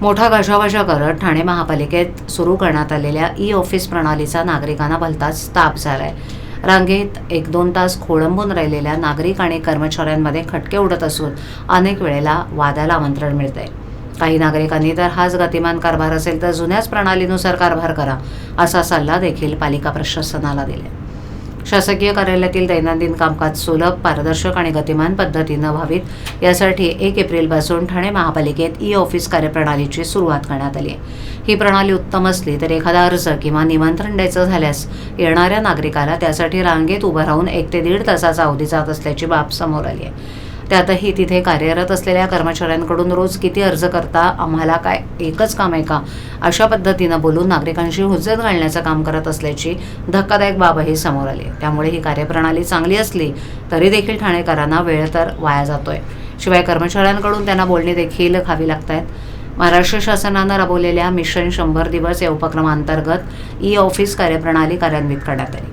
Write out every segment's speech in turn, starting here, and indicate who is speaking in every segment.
Speaker 1: मोठा गजावजा करत ठाणे महापालिकेत सुरू करण्यात आलेल्या ई ऑफिस प्रणालीचा नागरिकांना भलताच ताप झालाय. रांगेत एक दोन तास खोळंबून राहिलेल्या नागरिक आणि कर्मचाऱ्यांमध्ये खटके उडत असून अनेक वेळेला वादाला आमंत्रण मिळते काही नागरिकांनी तर हाच गतिमान कारभार असेल तर जुन्याच प्रणालीनुसार कारभार करा असा सल्ला देखील पालिका प्रशासनाला दिला शासकीय कार्यालयातील दैनंदिन कामकाज सुलभ पारदर्शक आणि गतिमान पद्धतीनं व्हावीत. यासाठी एक एप्रिलपासून ठाणे महापालिकेत ई ऑफिस कार्यप्रणालीची सुरुवात करण्यात आली आहे. ही प्रणाली उत्तम असली तर एखादा अर्ज किंवा निमंत्रण द्यायचं झाल्यास येणाऱ्या नागरिकाला त्यासाठी रांगेत उभं राहून एक ते दीड तासाचा अवधी जात असल्याची बाब समोर आली आहे. त्यातही तिथे कार्यरत असलेल्या कर्मचाऱ्यांकडून रोज किती अर्ज करता आम्हाला काय एकच काम आहे का? अशा पद्धतीनं बोलून नागरिकांशी हुज्जत घालण्याचं काम करत असल्याची धक्कादायक बाबही समोर आली. त्यामुळे ही कार्यप्रणाली चांगली असली तरी देखील ठाणेकरांना वेळ तर वाया जातोय. शिवाय कर्मचाऱ्यांकडून त्यांना बोलणे देखील खावी लागत आहेत महाराष्ट्र शासनानं राबवलेल्या मिशन शंभर दिवस या उपक्रमांतर्गत ई ऑफिस कार्यप्रणाली कार्यान्वित करण्यात आली.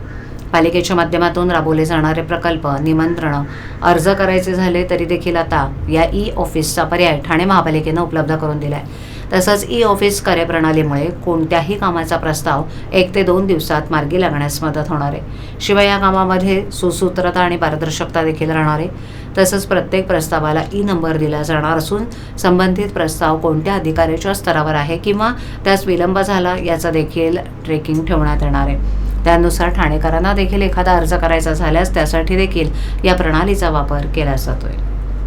Speaker 1: पालिकेच्या माध्यमातून राबवले जाणारे प्रकल्प निमंत्रणं अर्ज करायचे झाले तरी देखील आता या ई ऑफिसचा पर्याय ठाणे महापालिकेनं उपलब्ध करून दिला आहे तसंच ई ऑफिस कार्यप्रणालीमुळे कोणत्याही कामाचा प्रस्ताव एक ते दोन दिवसात मार्गी लागण्यास मदत होणार आहे. शिवाय या कामामध्ये सुसूत्रता आणि पारदर्शकता देखील राहणार आहे. तसंच प्रत्येक प्रस्तावाला ई नंबर दिला जाणार असून संबंधित प्रस्ताव कोणत्या अधिकाऱ्याच्या स्तरावर आहे किंवा त्यास विलंब झाला याचं देखील ट्रेकिंग ठेवण्यात येणार आहे. त्यानुसार ठाणेकरांना देखील एखादा अर्ज करायचा झाल्यास त्यासाठी देखील या प्रणालीचा वापर केला जातोय.